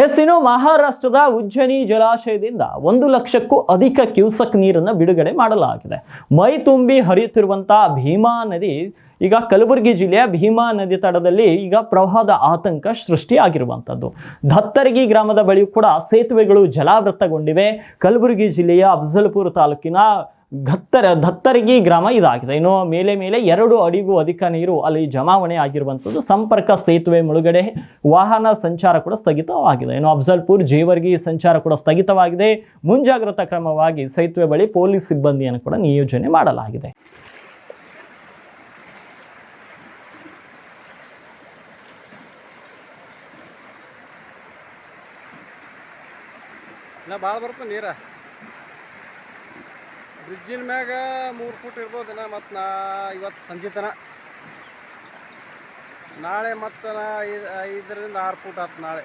S ಇನ್ನು ಮಹಾರಾಷ್ಟ್ರದ ಉಜ್ಜನಿ ಜಲಾಶಯದಿಂದ ಒಂದು ಲಕ್ಷಕ್ಕೂ ಅಧಿಕ ಕ್ಯೂಸಕ್ ನೀರನ್ನು ಬಿಡುಗಡೆ ಮಾಡಲಾಗಿದೆ. ಮೈ ತುಂಬಿ ಹರಿಯುತ್ತಿರುವಂತಹ ಭೀಮಾ ನದಿ, ಈಗ ಕಲಬುರಗಿ ಜಿಲ್ಲೆಯ ಭೀಮಾ ನದಿ ತಡದಲ್ಲಿ ಈಗ ಪ್ರವಾಹದ ಆತಂಕ ಸೃಷ್ಟಿಯಾಗಿರುವಂಥದ್ದು. ದತ್ತರಗಿ ಗ್ರಾಮದ ಬಳಿಯೂ ಕೂಡ ಸೇತುವೆಗಳು ಜಲಾವೃತಗೊಂಡಿವೆ. ಕಲಬುರಗಿ ಜಿಲ್ಲೆಯ ಅಫ್ಜಲ್ಪುರ ತಾಲೂಕಿನ ಘತ್ತರ, ಧತ್ತರಿಗಿ ಗ್ರಾಮ ಇದಾಗಿದೆ. ಇನ್ನು ಮೇಲೆ ಮೇಲೆ ಎರಡು ಅಡಿಗೂ ಅಧಿಕ ನೀರು ಅಲ್ಲಿ ಜಮಾವಣೆ ಆಗಿರುವಂಥದ್ದು. ಸಂಪರ್ಕ ಸೇತುವೆ ಮುಳುಗಡೆ ವಾಹನ ಸಂಚಾರ ಕೂಡ ಸ್ಥಗಿತವಾಗಿದೆ. ಇನ್ನು ಅಫ್ಜಲ್ಪುರ್, ಜೇವರ್ಗಿ ಸಂಚಾರ ಕೂಡ ಸ್ಥಗಿತವಾಗಿದೆ. ಮುಂಜಾಗ್ರತಾ ಕ್ರಮವಾಗಿ ಸೇತುವೆ ಬಳಿ ಪೊಲೀಸ್ ಸಿಬ್ಬಂದಿಯನ್ನು ಕೂಡ ನಿಯೋಜನೆ ಮಾಡಲಾಗಿದೆ. ಭಾಳ ನೀರ? ಬ್ರಿಡ್ಜಿನ ಮ್ಯಾಗ ಮೂರು ಫೂಟ್ ಇರ್ಬೋದು ಇನ್ನ ಮತ್ತು ನಾ ಇವತ್ತು ಸಂಜೆ ತನ. ನಾಳೆ ಮತ್ತು ನಾ ಐದ್ ಐದರಿಂದ ಆರು ಫೂಟ್ ಆತು ನಾಳೆ.